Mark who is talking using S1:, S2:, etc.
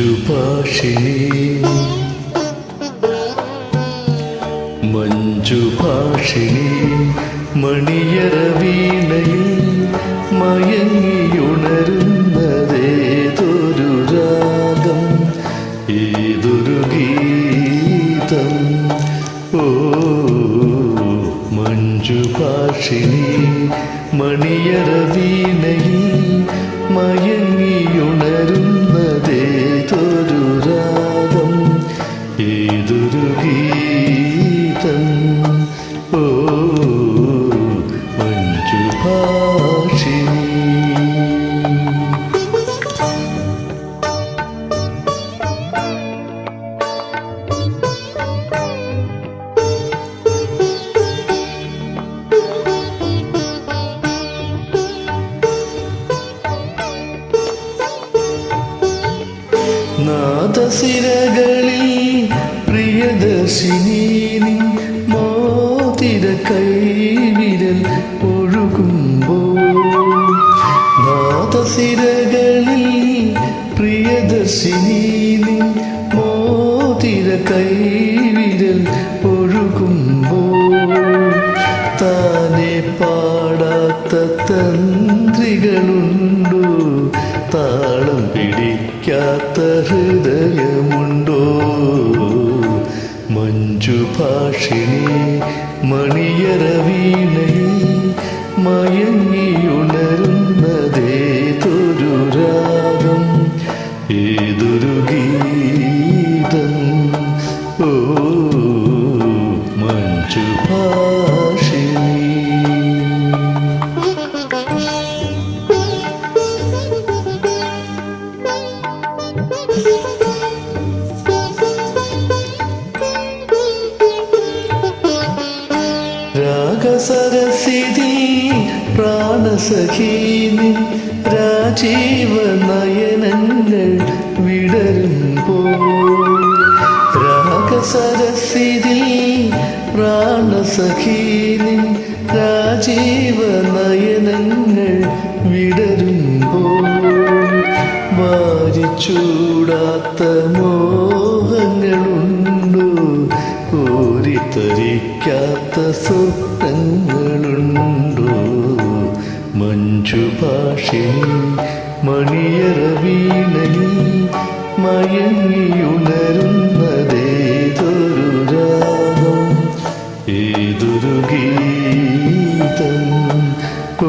S1: മഞ്ജുഭാഷിണി മഞ്ജുഭാഷിണി മണിയറവീണയിൽ മയങ്ങിയുണരുന്നതേതൊരു രാഗം ഏതൊരു ഗീതം. ഓ മഞ്ജുഭാഷിണി മണിയറ ഏതൊരു ഗീതം ഓ മഞ്ജുഭാഷിണി നാദസിരകളിൽ പ്രിയദർശിനി മോതിര കൈവിരൽ ഒഴുകുമ്പോൾ നാദസിരകളിൽ പ്രിയദർശിനി മോതിര കൈവിരൽ ഒഴുകുമ്പോൾ താനെ പാടാത്ത തന്ത്രികളുണ്ടോ താളം പിടിക്കാത്ത ഹൃദയമുണ്ടോ? മഞ്ജുഭാഷിണി മണിയറ വീണയിൽ മയങ്ങിയുണരുന്നതേതൊരു രാഗം ഏതൊരു ഗീതം? ഓ മഞ്ജുഭാഷിണി രാഗസരസിതി പ്രാണസഖീനി രാജീവ നയനങ്ങൾ വിടരുമ്പോൾ രാഗസരസിതി പ്രാണസഖീനി രാജീവ നയനങ്ങൾ വിടരുമ്പോൾ വാരിച്ചൂടാത്ത മോഹങ്ങളുണ്ടോ? കോരിത്തരിക്കാത്ത സ്വപ്നങ്ങളുണ്ടോ മഞ്ജുഭാഷിണി മണിയറ വീണയിൽ മയങ്ങിയുണരുന്നതേതൊരു രാഗം? ഏതൊരു ഗീതം? ഓ